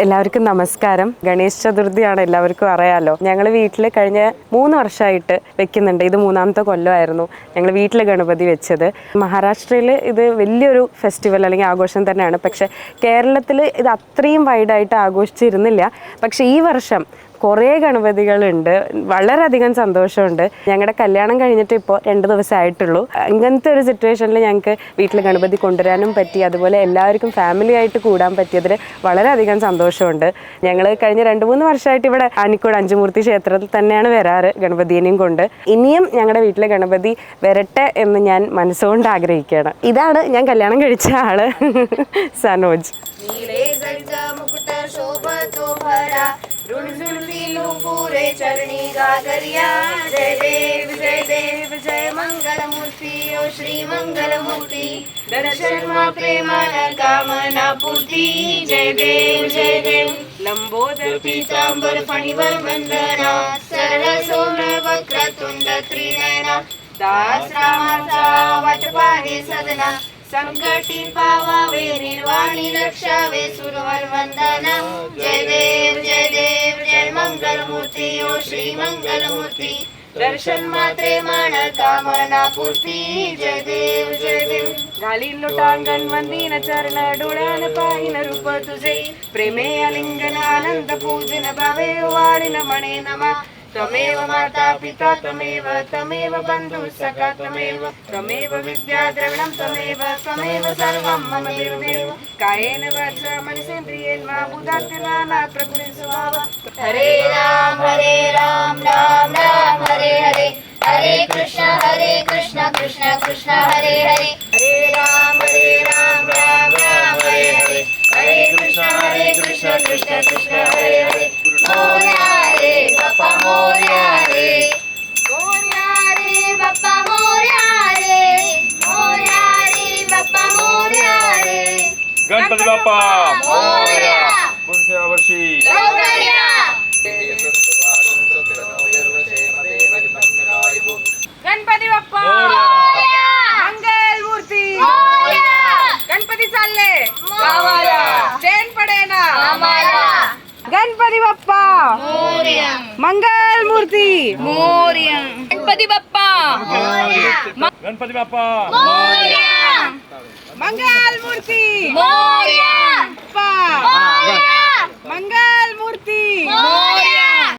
എല്ലാവർക്കും നമസ്കാരം. ഗണേശ് ചതുർത്ഥിയാണ് എല്ലാവർക്കും അറിയാലോ. ഞങ്ങൾ വീട്ടിൽ കഴിഞ്ഞ മൂന്ന് വർഷമായിട്ട് വെക്കുന്നുണ്ട്. ഇത് മൂന്നാമത്തെ കൊല്ലമായിരുന്നു ഞങ്ങൾ വീട്ടിൽ ഗണപതി വെച്ചത്. മഹാരാഷ്ട്രയിൽ ഇത് വലിയൊരു ഫെസ്റ്റിവൽ അല്ലെങ്കിൽ ആഘോഷം തന്നെയാണ്. പക്ഷേ കേരളത്തിൽ ഇത് അത്രയും വൈഡായിട്ട് ആഘോഷിച്ചിരുന്നില്ല. പക്ഷേ ഈ വർഷം കുറേ ഗണപതികളുണ്ട്. വളരെയധികം സന്തോഷമുണ്ട്. ഞങ്ങളുടെ കല്യാണം കഴിഞ്ഞിട്ട് ഇപ്പോൾ രണ്ട് ദിവസമായിട്ടുള്ളൂ ഇങ്ങനത്തെ ഒരു സിറ്റുവേഷനിൽ ഞങ്ങൾക്ക് വീട്ടിൽ ഗണപതി കൊണ്ടുവരാനും പറ്റി അതുപോലെ എല്ലാവർക്കും ഫാമിലി ആയിട്ട് കൂടാൻ പറ്റിയതിൽ വളരെയധികം സന്തോഷമുണ്ട്. ഞങ്ങൾ കഴിഞ്ഞ രണ്ട് മൂന്ന് വർഷമായിട്ട് ഇവിടെ ആനിക്കോട് അഞ്ചുമൂർത്തി ക്ഷേത്രത്തിൽ തന്നെയാണ് വരാറ് ഗണപതിയെയും കൊണ്ട്. ഇനിയും ഞങ്ങളുടെ വീട്ടിലെ ഗണപതി വരട്ടെ എന്ന് ഞാൻ മനസ്സുകൊണ്ട് ആഗ്രഹിക്കുകയാണ് ഇതാണ് ഞാൻ കല്യാണം കഴിച്ച ആൾ സനോജ്. नीळे जर्ज चरणी गागरिया जय देव जय देव जय मंगलमूर्ती। ओ श्री मंगलमूर्ती। दर्शन मा प्रेमान कामना पूर्ती जय देव जय देव। लंबोदर पीतांबर फणीवर वंदना सरळ सोन वक्रतुंड त्रिनयना दास रामाचा वाट पाहे सदना। संकटी पावावे निर्वाणी रक्षावे सुरवर वंदना। जय देव जय देव। जय मंगलमूर्ती ओ श्री मंगलमूर्ती. दर्शन मात्रे मान कामना पूर्ती. जय देव जय देव. घालील लोटांगण वंदीन चरण डोळ्यान पाहिन रूप तुझे. प्रेमे अलिंगन आनंद पूजन भावे वाढिन म्हणे नमा. त्वमेव माता पिता त्वमेव त्वमेव बन्धु सखा त्वमेव त्वमेव विद्या द्रविणं त्वमेव त्वमेव सर्वं मम देवमेव कायेन वाचा मनसेन्द्रियेण वा बुधात्यनाना प्रकृति स्वभाव। हरे राम हरे राम राम राम हरे हरे। हरे कृष्ण हरे कृष्ण कृष्ण कृष्ण हरे हरे। हरे राम। गणपती बाप्पा. मोरया पुढच्या वर्षी? लवकर या गणपती बाप्पा. मोरया मंगल मूर्ती. मोरया गणपती चालले. गावाला चेन पडे ना गणपती बाप्पा. मोरया. मंगल मूर्ती. मोरया. गणपती बाप्पा. गणपती बाप्पा. मोरया. मंगल मूर्ती.